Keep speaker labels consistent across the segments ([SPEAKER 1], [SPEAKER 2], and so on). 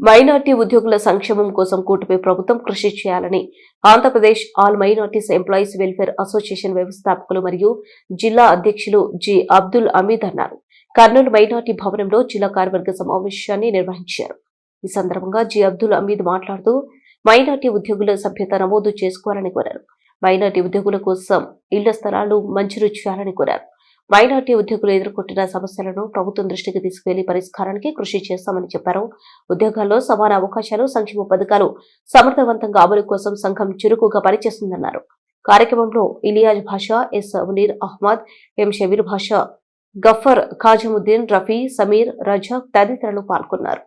[SPEAKER 1] Minority ఉద్యోగుల సంక్షేమం కోసం కూటమి ప్రభుత్వం కృషి చేయాలని Andhra Pradesh all minorities employees welfare association వ్యవస్థాపకులు మరియు జిల్లా అధ్యక్షులు జి అబ్దుల్ అమీద్ అన్నారు. కర్నూలు మైనార్టీ భవనంలో జిల్లా కార్యవర్గ సమావేశాన్ని నిర్వహించారు. ఈ సందర్భంగా జి అబ్దుల్ అమీద్ మాట్లాడుతూ మైనార్టీ ఉద్యోగుల సభ్యత నమోదు చేసుకోవాలని కోరారు. మైనార్టీ ఉద్యోగుల కోసం ఇళ్ళ స్థలాలు మంజూరు చేయాలని కోరారు. మైనార్టీ ఉద్యోగులు ఎదుర్కొంటున్న సమస్యలను ప్రభుత్వం దృష్టికి తీసుకువెళ్ళి పరిష్కారానికి కృషి చేస్తామని చెప్పారు. ఉద్యోగాల్లో సమాన అవకాశాలు సంక్షేమ పథకాలు సమర్థవంతంగా అమలు కోసం సంఘం చురుకుగా పనిచేస్తుందన్నారు. కార్యక్రమంలో ఇలియాజ్ భాషా ఎస్ మునీర్ అహ్మద్ ఎం షబీర్ భాషా గఫర్ ఖాజముద్దీన్ రఫీ సమీర్ రజాక్ తదితరులు పాల్గొన్నారు.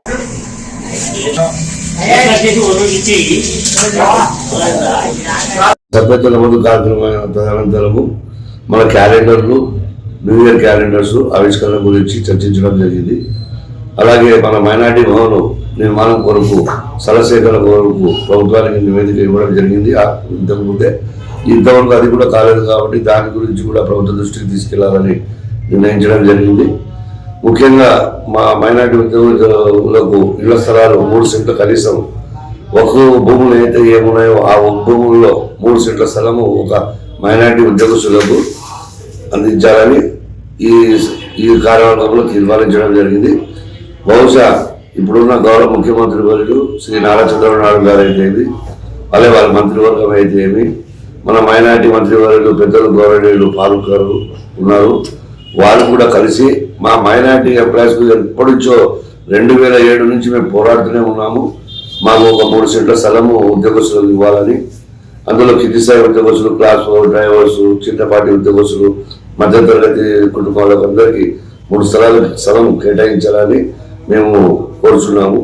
[SPEAKER 2] మన క్యాలెండర్లు న్యూ ఇయర్ క్యాలెండర్స్ ఆవిష్కరణ గురించి చర్చించడం జరిగింది. అలాగే మన మైనార్టీ భవన్ నిర్మాణం కొరకు సలసేకరణ కొరకు ప్రభుత్వానికి నివేదిక ఇవ్వడం జరిగింది. ఆ ఇంతవరకు అది కూడా కాలేదు కాబట్టి దాని గురించి కూడా ప్రభుత్వ దృష్టికి తీసుకెళ్ళాలని నిర్ణయించడం జరిగింది. ముఖ్యంగా మా మైనార్టీ ఉద్యోగులకు ఇళ్ళ స్థలాలు మూడు సెంట్లు కనీసం ఒక భూములు అయితే ఏమున్నాయో ఆ భూముల్లో మూడు సెంట్ల స్థలము ఒక మైనార్టీ ఉద్యోగస్తులకు అందించాలని ఈ ఈ కార్యవర్గంలో తీర్మానించడం జరిగింది. బహుశా ఇప్పుడున్న గౌరవ ముఖ్యమంత్రి వర్యులు శ్రీ నారా చంద్రబాబు నాయుడు గారు అయితే ఏమి అలాగే వాళ్ళ మంత్రివర్గం అయితే ఏమి మన మైనార్టీ మంత్రివర్యులు పెద్దలు గౌరవనీయులు ఫారూక్ గారు ఉన్నారు. వాళ్ళు కూడా కలిసి మా మైనార్టీ ఎంప్లాయీస్ ఎప్పటి నుంచో రెండు వేల ఏడు నుంచి మేము పోరాడుతూనే ఉన్నాము. మాకు ఒక మూడు సెంట్ల స్థలము ఉద్యోగస్తులకు ఇవ్వాలని అందులో కింది స్థాయి ఉద్యోగస్తులు క్లాస్ ఫోర్ డ్రైవర్స్ చిన్నపాటి ఉద్యోగస్తులు మధ్యతరగతి కుటుంబాలకు అందరికీ మూడు స్థలాలు స్థలం కేటాయించాలని మేము కోరుచున్నాము.